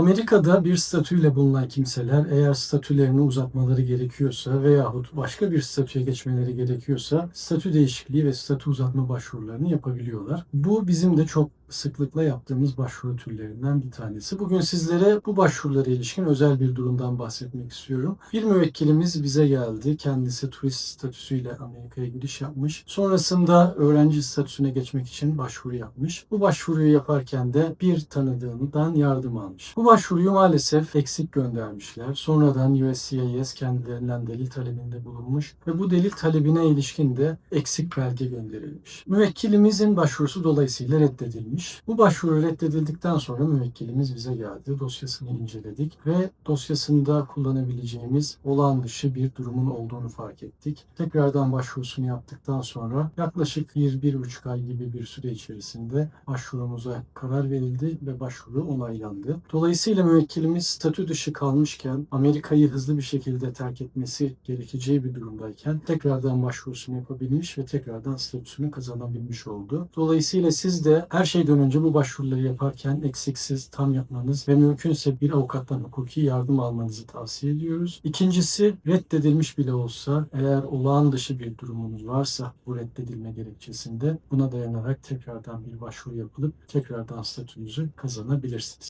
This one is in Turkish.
Amerika'da bir statüyle bulunan kimseler eğer statülerini uzatmaları gerekiyorsa veyahut başka bir statüye geçmeleri gerekiyorsa statü değişikliği ve statü uzatma başvurularını yapabiliyorlar. Bu bizim de çok sıklıkla yaptığımız başvuru türlerinden bir tanesi. Bugün sizlere bu başvurulara ilişkin özel bir durumdan bahsetmek istiyorum. Bir müvekkilimiz bize geldi. Kendisi turist statüsüyle Amerika'ya giriş yapmış. Sonrasında öğrenci statüsüne geçmek için başvuru yapmış. Bu başvuruyu yaparken de bir tanıdığından yardım almış. Bu başvuruyu maalesef eksik göndermişler. Sonradan USCIS kendilerinden delil talebinde bulunmuş ve bu delil talebine ilişkin de eksik belge gönderilmiş. Müvekkilimizin başvurusu dolayısıyla reddedilmiş. Bu başvuru reddedildikten sonra müvekkilimiz bize geldi. Dosyasını inceledik ve dosyasında kullanabileceğimiz olağan dışı bir durumun olduğunu fark ettik. Tekrardan başvurusunu yaptıktan sonra yaklaşık bir, bir buçuk ay gibi bir süre içerisinde başvurumuza karar verildi ve başvuru onaylandı. Dolayısıyla müvekkilimiz statü dışı kalmışken Amerika'yı hızlı bir şekilde terk etmesi gerekeceği bir durumdayken tekrardan başvurusunu yapabilmiş ve tekrardan statüsünü kazanabilmiş oldu. Dolayısıyla siz de her şeyden önce bu başvuruları yaparken eksiksiz, tam yapmanız ve mümkünse bir avukattan hukuki yardım almanızı tavsiye ediyoruz. İkincisi reddedilmiş bile olsa eğer olağan dışı bir durumunuz varsa bu reddedilme gerekçesinde buna dayanarak tekrardan bir başvuru yapılıp tekrardan statünüzü kazanabilirsiniz.